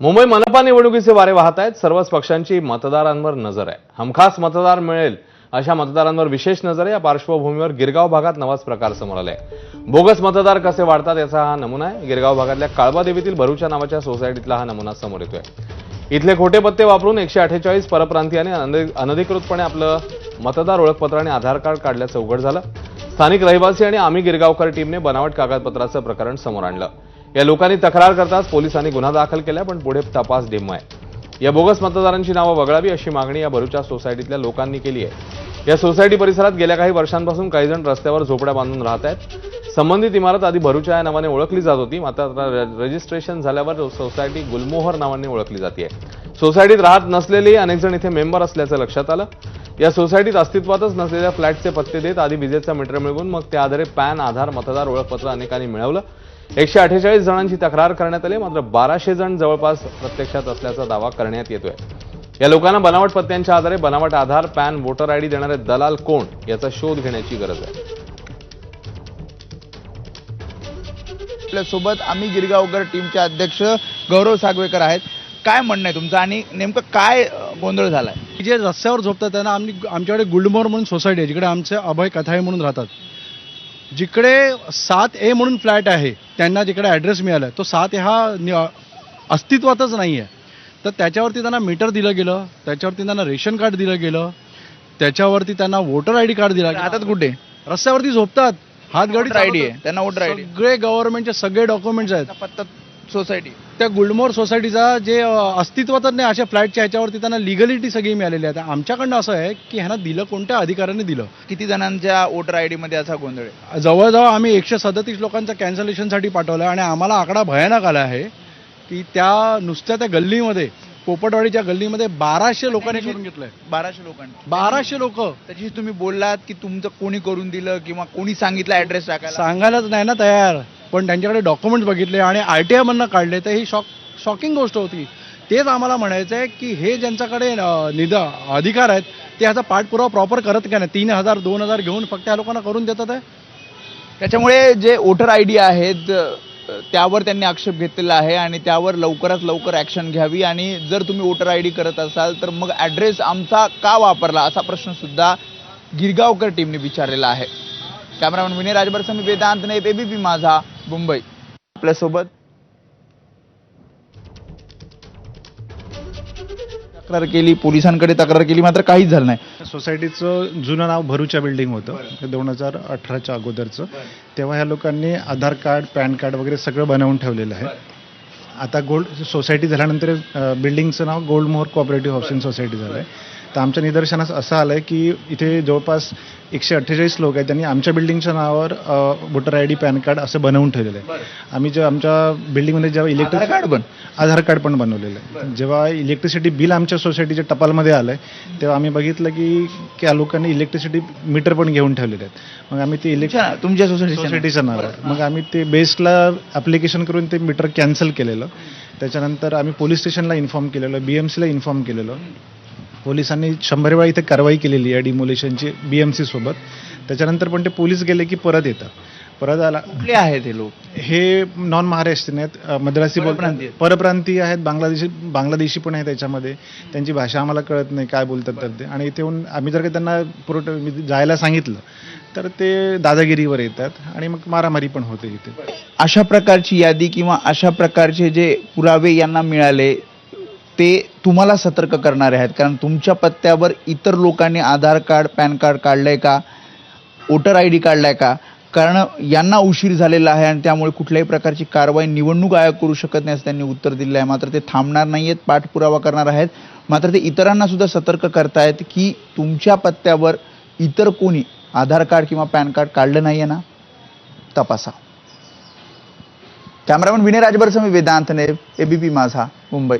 मुंबई मनपा निवडणुकीचे वारे वाहत आहेत. सर्वच पक्षांची मतदारांवर नजर आहे. हमखास मतदार मिळेल अशा मतदारांवर विशेष नजर आहे. या पार्श्वभूमीवर गिरगाव भागात नवाच प्रकार समोर आलाय बोगस मतदार कसे वाढतात याचा हा नमुना आहे. गिरगाव भागातल्या काळबा देवीतील भरूच्या नावाच्या सोसायटीतला हा नमुना समोर येतोय. इथले खोटे पत्ते वापरून एकशे अठ्ठेचाळीस परप्रांतीयांनी अनधिकृतपणे आपलं मतदार ओळखपत्र आणि आधार कार्ड काढल्याचं उघड झालं. स्थानिक रहिवासी आणि आम्ही गिरगावकर टीमने बनावट कागदपत्राचं प्रकरण समोर आणलं. या लोकांनी तक्रार करताच पोलिसांनी गुन्हा दाखल केला पण पुढे तपास डिम्म आहे. या बोगस मतदारांची नावं वगळावी अशी मागणी या भरूच्या सोसायटीतल्या लोकांनी केली आहे. या सोसायटी परिसरात गेल्या काही वर्षांपासून काही जण रस्त्यावर झोपड्या बांधून राहत आहेत. संबंधित इमारत आधी भरूच्या या नावाने ओळखली जात होती मात्र आता रजिस्ट्रेशन झाल्यावर सोसायटी गुलमोहर नावाने ओळखली जाते सोसायटीत राहत नसलेले अनेक जण इथे मेंबर असल्याचं लक्षात आलं. या सोसायटीत अस्तित्वातच नसलेल्या फ्लॅटचे पत्ते देत आधी विजेचा मीटर मिळवून मग त्या आधारे पॅन आधार मतदार ओळखपत्र अनेकांनी मिळवलं. एकशे अठ्ठेचाळीस जणांची तक्रार करण्यात आली मात्र बाराशे जण जवळपास प्रत्यक्षात असल्याचा दावा करण्यात येतोय. या लोकांना बनावट पत्त्यांच्या आधारे बनावट आधार पॅन वोटर आयडी देणारे दलाल कोण याचा शोध घेण्याची गरज आहे. आपल्यासोबत आम्ही गिरगावकर टीमचे अध्यक्ष गौरव सागवेकर आहेत. काय म्हणणं आहे तुमचं? आणि नेमकं काय गोंधळ झालाय? जे रस्त्यावर झोपतात त्यांना आम्ही आमच्याकडे गुलमोहर म्हणून सोसायटी आहे जिकडे आमचे अभय कथाळे म्हणून राहतात. जिकडे सात ए म्हणून फ्लॅट आहे त्यांना जिकडे ॲड्रेस मिळाला आहे तो सात हा अस्तित्वातच नाही आहे तर त्याच्यावरती त्यांना मीटर दिलं गेलं त्याच्यावरती त्यांना रेशन कार्ड दिलं गेलं त्याच्यावरती त्यांना वोटर आय डी कार्ड दिला गेला. राहतात कुठे? रस्त्यावरती झोपतात. हातगाडी आयडी आहे त्यांना वोटर आयडी सगळे गव्हर्नमेंटचे सगळे डॉक्युमेंट्स आहेत. पत्ता सोसायटी. त्या गुलमोहर सोसायटीचा जे अस्तित्वातच नाही अशा फ्लॅटच्या ह्याच्यावरती त्यांना लिगलिटी सगळी मिळालेली आहे. आमच्याकडनं असं आहे की ह्यांना दिलं कोणत्या अधिकाऱ्याने दिलं? किती जणांच्या वोटर आयडी मध्ये असा गोंधळ आहे? जवळजवळ आम्ही एकशे सदतीस लोकांचं कॅन्सलेशनसाठी पाठवलं आणि आम्हाला आकडा भयानक आला आहे की त्या नुसत्या त्या गल्लीमध्ये पोपटवाडीच्या गल्लीमध्ये बाराशे लोकांनी करून घेतलंय. बाराशे लोकांनी. बाराशे लोक. त्याची तुम्ही बोललात की तुमचं कोणी करून दिलं किंवा कोणी सांगितलं ऍड्रेस टाकायला? सांगायलाच नाही ना तयार. पण त्यांच्याकडे डॉक्युमेंट्स बघितले आणि आर टी आयमधनं काढले तर ही शॉक शॉकिंग गोष्ट होती. तेच आम्हाला म्हणायचं आहे की हे ज्यांच्याकडे अं, निध अधिकार आहेत ते ह्याचा पाठपुरावा प्रॉपर करत का नाही? तीन हजार दोन हजार घेऊन फक्त या लोकांना करून देतात आहे? त्याच्यामुळे जे वोटर आय डी आहेत त्यावर त्यांनी आक्षेप घेतलेला आहे आणि त्यावर लवकरात लवकर ॲक्शन घ्यावी आणि जर तुम्ही वोटर आय डी करत असाल तर मग ॲड्रेस आमचा का वापरला असा प्रश्नसुद्धा गिरगावकर टीमने विचारलेला आहे. कॅमेरामॅन विनय राजभर समी वेदांत नाही एबीपी माझा. मुंबई. आपल्यासोबत तक्रार केली पोलिसांकडे तक्रार केली मात्र काहीच झालं नाही. सोसायटीचं जुनं नाव भरूच्या बिल्डिंग होतं. ते दोन हजार अठराच्या अगोदरचं. तेव्हा ह्या लोकांनी आधार कार्ड पॅन कार्ड वगैरे सगळं बनवून ठेवलेलं आहे. आता गोल्ड सोसायटी झाल्यानंतर बिल्डिंगचं नाव gold Mohar cooperative housing society झालं आहे तर आमच्या निदर्शनास असं आलं आहे की इथे जवळपास एकशे अठ्ठेचाळीस लोक आहेत त्यांनी आमच्या बिल्डिंगच्या नावावर voter I D PAN card असं बनवून ठेवलेलं आहे. आम्ही जे आमच्या बिल्डिंगमध्ये जेव्हा इलेक्ट्रिक कार्ड पण? आधार कार्ड पण बनवलेलं आहे. जेव्हा इलेक्ट्रिसिटी बिल आमच्या सोसायटीच्या टपालमध्ये आलं आहे तेव्हा आम्ही बघितलं की त्या लोकांनी इलेक्ट्रिसिटी मीटर पण घेऊन ठेवलेले आहेत. मग आम्ही ते इलेक्ट्रिक तुमच्या- सोसायटी सोसायटीचं नाव आहे मग आम्ही ते बेसला ॲप्लिकेशन करून ते मीटर कॅन्सल केलेलं. त्याच्यानंतर आम्ही पोलीस स्टेशनला इन्फॉर्म केलेलं बी एम सीला इन्फॉर्म केलेलं. पोलिसांनी शंभर वेळा इथे कारवाई केलेली आहे डिमोलेशनची बी एम सी सोबत. त्याच्यानंतर पण ते पोलीस गेले की परत येतात. परत आला कुठले आहेत हे लोक? हे नॉन महाराष्ट्रीयन आहेत मद्रासी बोल- परप्रांतीय. परप्रांतीय आहेत. बांगलादेशी बांगलादेशी पण आहे त्याच्यामध्ये. त्यांची भाषा आम्हाला कळत नाही काय बोलतात तर ते. आणि इथे येऊन आम्ही जर का त्यांना पुरवठा मी जायला सांगितलं तर ते दादागिरीवर येतात आणि मग मारामारी पण होते इथे. अशा प्रकारची यादी किंवा अशा प्रकारचे जे पुरावे यांना मिळाले ते तुम्हाला सतर्क करणारे आहेत. कारण तुमच्या पत्त्यावर इतर लोकांनी आधार कार्ड पॅन कार्ड काढलंय का? वोटर आय डी काढलाय का? कारण यांना उशीर झालेला आहे आणि त्यामुळे कुठल्याही प्रकारची कारवाई निवडणूक आयोग करू शकत नाही असं त्यांनी उत्तर दिलं आहे. मात्र ते थांबणार नाही आहेत पाठपुरावा करणार आहेत. मात्र ते इतरांना सुद्धा सतर्क करतायत की तुमच्या पत्त्यावर इतर कोणी आधार कार्ड किंवा पॅन कार्ड काढलं नाही आहे ना? तपासा. कॅमेरामॅन विनय राजभर वेदांत वेदांतने एबीपी माझा मुंबई.